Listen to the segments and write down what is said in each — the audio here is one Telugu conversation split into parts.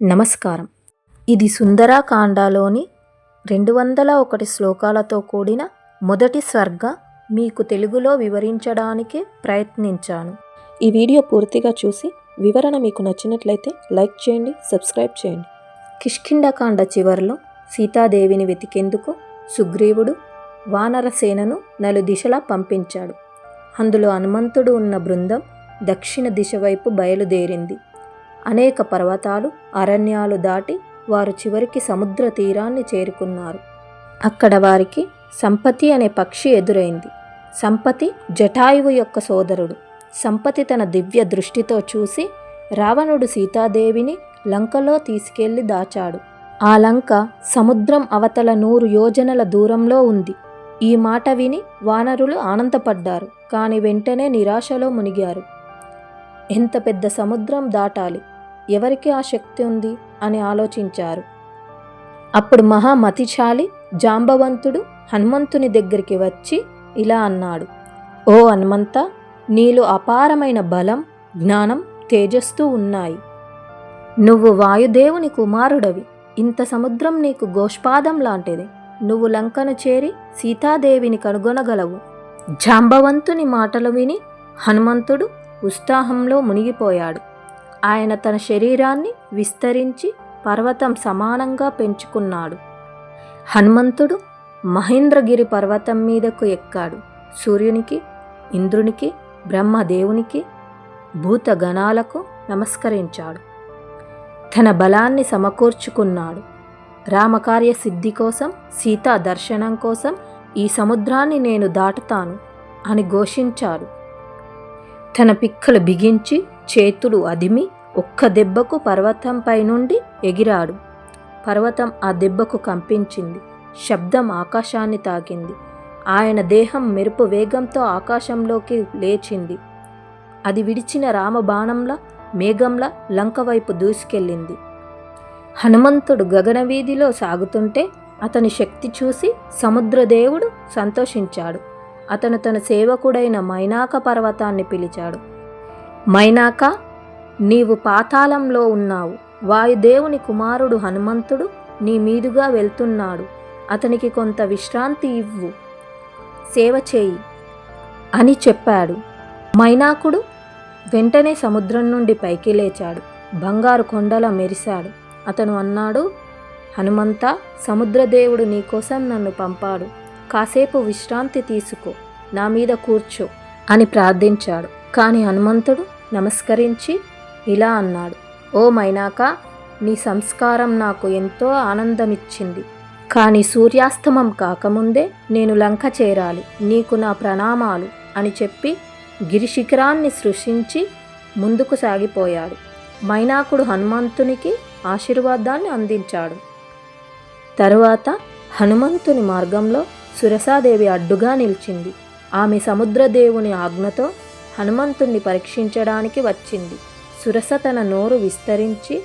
నమస్కారం. ఇది సుందరాకాండలోని రెండు వందల ఒకటి శ్లోకాలతో కూడిన మొదటి స్వర్గ మీకు తెలుగులో వివరించడానికి ప్రయత్నించాను. ఈ వీడియో పూర్తిగా చూసి వివరణ మీకు నచ్చినట్లయితే లైక్ చేయండి సబ్స్క్రైబ్ చేయండి. కిష్కిండకాండ చివరిలో సీతాదేవిని వెతికేందుకు సుగ్రీవుడు వానరసేనను నలు దిశలా పంపించాడు. అందులో హనుమంతుడు ఉన్న బృందం దక్షిణ దిశ వైపు బయలుదేరింది. అనేక పర్వతాలు అరణ్యాలు దాటి వారు చివరికి సముద్ర తీరాన్ని చేరుకున్నారు. అక్కడ వారికి సంపతి అనే పక్షి ఎదురైంది. సంపతి జటాయువు యొక్క సోదరుడు. సంపతి తన దివ్య దృష్టితో చూసి రావణుడు సీతాదేవిని లంకలో తీసుకెళ్ళి దాచాడు. ఆ లంక సముద్రం అవతల నూరు యోజనల దూరంలో ఉంది. ఈ మాట విని వానరులు ఆనందపడ్డారు. కాని వెంటనే నిరాశలో మునిగారు. ఎంత పెద్ద సముద్రం దాటాలి. ఎవరికి ఆ శక్తి ఉంది అని ఆలోచించారు. అప్పుడు మహామతిశాలి జాంబవంతుడు హనుమంతుని దగ్గరికి వచ్చి ఇలా అన్నాడు. ఓ హనుమంత నీలో అపారమైన బలం జ్ఞానం తేజస్సు ఉన్నాయి. నువ్వు వాయుదేవుని కుమారుడవి. ఇంత సముద్రం నీకు గోష్పాదం లాంటిది. నువ్వు లంకను చేరి సీతాదేవిని కనుగొనగలవు. జాంబవంతుని మాటలు విని హనుమంతుడు ఉత్సాహంలో మునిగిపోయాడు. ఆయన తన శరీరాన్ని విస్తరించి పర్వతం సమానంగా పెంచుకున్నాడు. హనుమంతుడు మహేంద్రగిరి పర్వతం మీదకు ఎక్కాడు. సూర్యునికి ఇంద్రునికి బ్రహ్మదేవునికి భూతగణాలకు నమస్కరించాడు. తన బలాన్ని సమకూర్చుకున్నాడు. రామకార్య సిద్ధి కోసం సీతా దర్శనం కోసం ఈ సముద్రాన్ని నేను దాటుతాను అని ఘోషించాడు. తన పిక్కలు బిగించి చేతులు అదిమి ఒక్క దెబ్బకు పర్వతంపై నుండి ఎగిరాడు. పర్వతం ఆ దెబ్బకు కంపించింది. శబ్దం ఆకాశాన్ని తాకింది. ఆయన దేహం మెరుపు వేగంతో ఆకాశంలోకి లేచింది. అది విడిచిన రామబాణంలా మేఘంలా లంక వైపు దూసుకెళ్ళింది. హనుమంతుడు గగనవీధిలో సాగుతుంటే అతని శక్తి చూసి సముద్రదేవుడు సంతోషించాడు. అతను తన సేవకుడైన మైనాక పర్వతాన్ని పిలిచాడు. మైనాక నీవు పాతాళంలో ఉన్నావు. వాయుదేవుని కుమారుడు హనుమంతుడు నీ మీదుగా వెళ్తున్నాడు. అతనికి కొంత విశ్రాంతి ఇవ్వు. సేవ చేయి అని చెప్పాడు. మైనాకుడు వెంటనే సముద్రం నుండి పైకి లేచాడు. బంగారు కొండల మెరిశాడు. అతను అన్నాడు హనుమంత సముద్రదేవుడు నీకోసం నన్ను పంపాడు. కాసేపు విశ్రాంతి తీసుకో. నా మీద కూర్చో అని ప్రార్థించాడు. కానీ హనుమంతుడు నమస్కరించి ఇలా అన్నాడు. ఓ మైనాక నీ సంస్కారం నాకు ఎంతో ఆనందమిచ్చింది. కానీ సూర్యాస్తమం కాకముందే నేను లంక చేరాలి. నీకు నా ప్రణామాలు అని చెప్పి గిరిశిఖరాన్ని సృష్టించి ముందుకు సాగిపోయాడు. మైనాకుడు హనుమంతునికి ఆశీర్వాదాన్ని అందించాడు. తరువాత హనుమంతుని మార్గంలో సురసాదేవి అడ్డుగా నిలిచింది. ఆమె సముద్రదేవుని ఆజ్ఞతో హనుమంతుణ్ణి పరీక్షించడానికి వచ్చింది. సురస తన నోరు విస్తరించి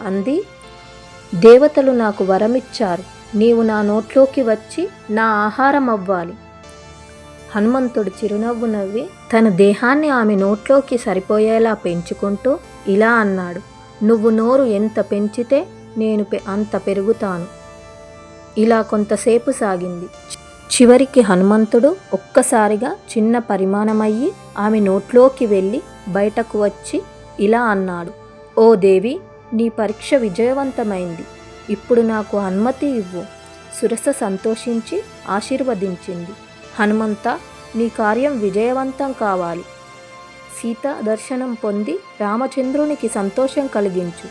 అంది దేవతలు నాకు వరమిచ్చారు. నీవు నా నోట్లోకి వచ్చి నా ఆహారం అవ్వాలి హనుమంతుడు చిరునవ్వు నవ్వి తన దేహాన్ని ఆమె నోట్లోకి సరిపోయేలా పెంచుకుంటూ ఇలా అన్నాడు నువ్వు నోరు ఎంత పెంచితే నేను అంత పెరుగుతాను. ఇలా కొంతసేపు సాగింది. చివరికి హనుమంతుడు ఒక్కసారిగా చిన్న పరిమాణమయ్యి ఆమె నోట్లోకి వెళ్ళి బయటకు వచ్చి ఇలా అన్నాడు ఓ దేవి నీ పరీక్ష విజయవంతమైంది. ఇప్పుడు నాకు అనుమతి ఇవ్వు. సురస సంతోషించి ఆశీర్వదించింది హనుమంత నీ కార్యం విజయవంతం కావాలి. సీత దర్శనం పొంది రామచంద్రునికి సంతోషం కలిగించు.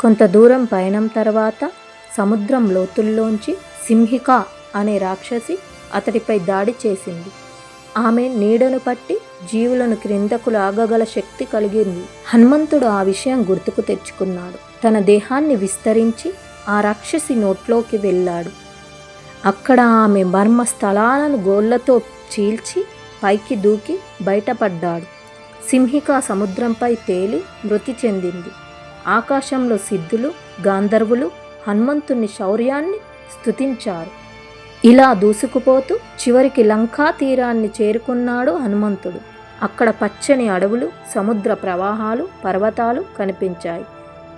కొంత దూరం పయనం తర్వాత సముద్రం లోతుల్లోంచి సింహిక అనే రాక్షసి అతడిపై దాడి చేసింది. ఆమె నీడను పట్టి జీవులను క్రిందకు లాగగల శక్తి కలిగింది. హనుమంతుడు ఆ విషయం గుర్తుకు తెచ్చుకున్నాడు. తన దేహాన్ని విస్తరించి ఆ రాక్షసి నోట్లోకి వెళ్ళాడు. అక్కడ ఆమె మర్మ స్థలాలను గోళ్ళతో చీల్చి పైకి దూకి బయటపడ్డాడు. సింహిక సముద్రంపై తేలి మృతి చెందింది. ఆకాశంలో సిద్ధులు గాంధర్వులు హనుమంతుని శౌర్యాన్ని స్తుతించారు. ఇలా దూసుకుపోతూ చివరికి లంకా తీరాన్ని చేరుకున్నాడు హనుమంతుడు. అక్కడ పచ్చని అడవులు సముద్ర ప్రవాహాలు పర్వతాలు కనిపించాయి.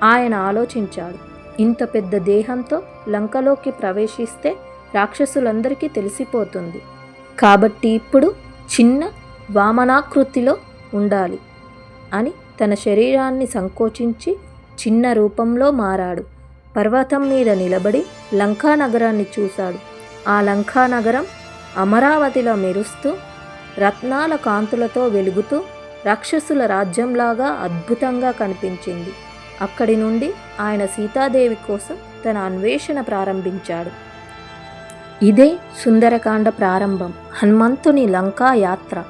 ఆయన ఆలోచించాడు. ఇంత పెద్ద దేహంతో లంకలోకి ప్రవేశిస్తే రాక్షసులందరికీ తెలిసిపోతుంది. కాబట్టి ఇప్పుడు చిన్న వామనాకృతిలో ఉండాలి అని తన శరీరాన్ని సంకోచించి చిన్న రూపంలో మారాడు. పర్వతం మీద నిలబడి లంకా నగరాన్ని చూశాడు. ఆ లంకా నగరం అమరావతిలో మెరుస్తూ రత్నాల కాంతులతో వెలుగుతూ రాక్షసుల రాజ్యంలాగా అద్భుతంగా కనిపించింది. అక్కడి నుండి ఆయన సీతాదేవి కోసం తన అన్వేషణ ప్రారంభించాడు. ఇదే సుందరకాండ ప్రారంభం హనుమంతుని లంకా యాత్ర.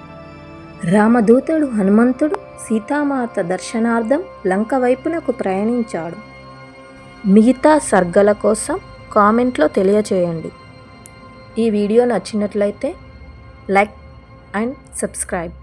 రామదూతుడు హనుమంతుడు సీతామాత దర్శనార్థం లంక వైపునకు ప్రయాణించాడు. మిగతా సర్గల కోసం కామెంట్లో తెలియచేయండి. ఈ వీడియో నచ్చినట్లయితే లైక్ అండ్ సబ్స్క్రైబ్.